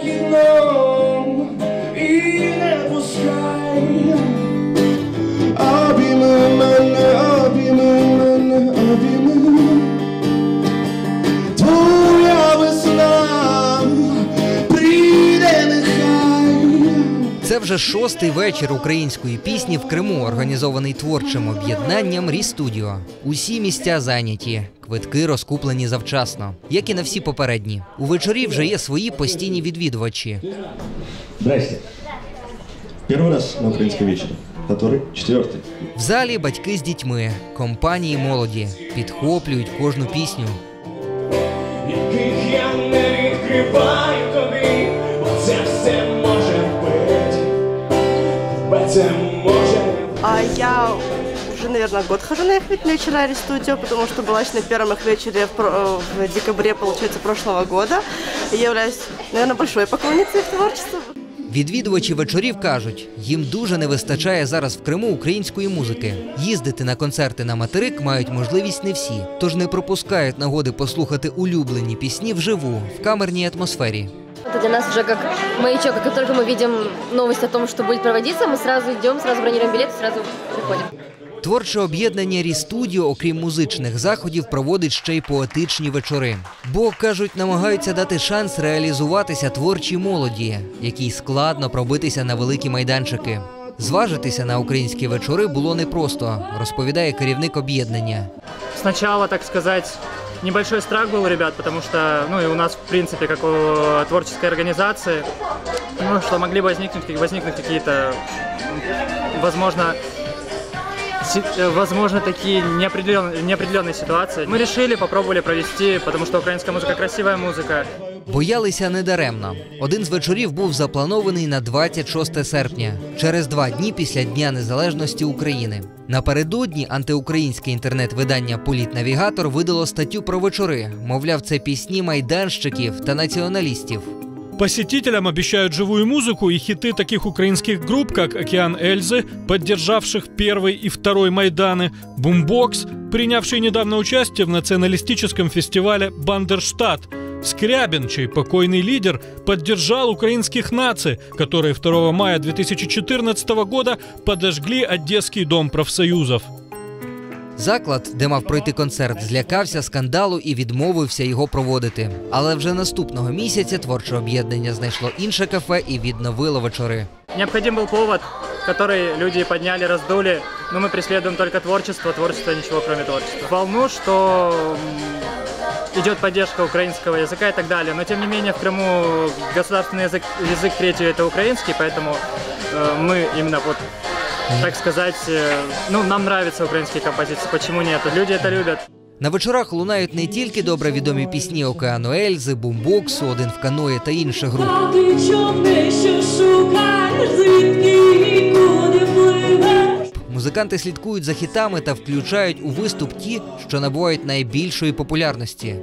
І не пускай Обійми мене, обійми мене, обійми Твоя вже шостий вечір української пісні в Криму, організований творчим об'єднанням Рі Студіо. Усі місця зайняті, квитки розкуплені завчасно, як і на всі попередні. У вечорі вже є свої постійні відвідувачі. Здрасте. Первый раз на украинском вечере. Который? Четвертый. В залі батьки з дітьми, компанії молоді підхоплюють кожну пісню. яких я не відкриваю наверное, год хожу на их вечера Ари Студио, потому что была еще на первом их вечере в, про- в декабре, получается, прошлого года. И я являюсь, наверное, большой поклонницей их творчества. Відвідувачі вечорів кажуть, їм дуже не вистачає зараз в Криму української музики. Їздити на концерти на материк мають можливість не всі, тож не пропускають нагоди послухати улюблені пісні вживу в камерній атмосфері. Это для нас уже как маячок, как только мы видим новость о том, что будет проводиться, мы сразу идем, сразу бронируем билеты, сразу приходим. Творче об'єднання Рі Студіо, окрім музичних заходів, проводить ще й поетичні вечори. Бо кажуть, намагаються дати шанс реалізуватися творчій молоді, якій складно пробитися на великі майданчики. Зважитися на українські вечори було непросто, розповідає керівник об'єднання. Сначала, так сказать, небольшой страх был у ребят, потому что, ну и у нас, в принципе, как у творческой организации, ну, что могли бы возникнуть, возникнуть какие-то, м, возможно, си- э, возможно, такие неопределенные, неопределенные ситуации. Мы решили, попробовали провести, потому что украинская музыка красивая музыка. Боялися недаремно. Один з вечорів був запланований на 26 серпня, через два дні після Дня Незалежності України. Напередодні антиукраїнське інтернет-видання Політнавігатор видало статтю про вечори. Мовляв, це пісні майданщиків та націоналістів. Посетителям обещают живую музыку и хиты таких украинских групп, как «Океан Эльзы», поддержавших первый и второй Майданы, «Бумбокс», принявший недавно участие в националистическом фестивале «Бандерштат», Скрябин, чей покойный лидер, поддержал украинских наций, которые 2 мая 2014 года подожгли Одесский дом профсоюзов. Заклад, де мав пройти концерт, злякався скандалу і відмовився його проводити. Але вже наступного місяця творче об'єднання знайшло інше кафе і відновило вечори. Необходим был повод, который люди подняли, раздули, но мы преследуем только творчество, творчество ничего кроме творчества. Волну, что м, идет поддержка украинского языка и так далее, но тем не менее в Крыму государственный язык, язык третий это украинский, поэтому э, мы именно вот так сказать, э, ну, нам нравятся украинские композиции, почему нет? Люди это любят. На вечорах лунають не тільки добре відомі пісні Океану Ельзи, Бумбоксу, Один в каної та інших груп. Музиканти слідкують за хітами та включають у виступ ті, що набувають найбільшої популярності.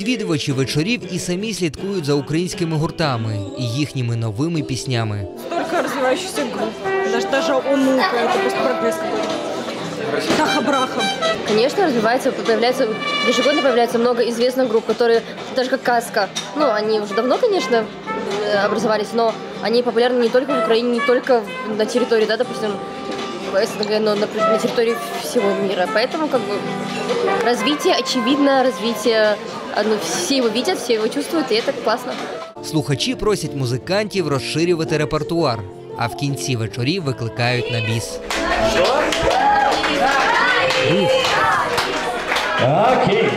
Відвідувачі вечорів і самі слідкують за українськими гуртами і їхніми новими піснями. Столько развивающихся групп. Даже, даже Онука, это просто прогресс какой-то. Таха-браха. Конечно, развивается, появляется, ежегодно появляется много известных групп, которые, даже как Каска, ну, они уже давно, конечно, э, образовались, но они популярны не только в Украине, не только в- на территории, да, допустим, СНГ, но на, на территории всего мира. Поэтому, как бы, развитие очевидно, развитие, а, ну, все его видят, все его чувствуют, и это классно. Слухачі просять музикантів розширювати репертуар, а в кінці вечорів викликають на біс. Окей.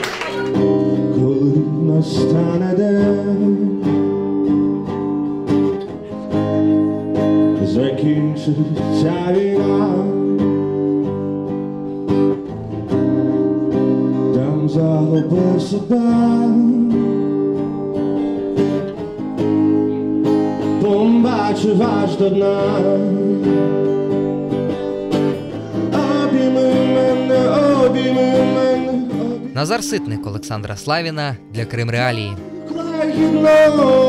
коли настане день закінчиться війна загубив себе побачив аж до дна обійми мене, обійми мене, Назар Ситник, Олександра Славіна для Крим Реалії. лагідно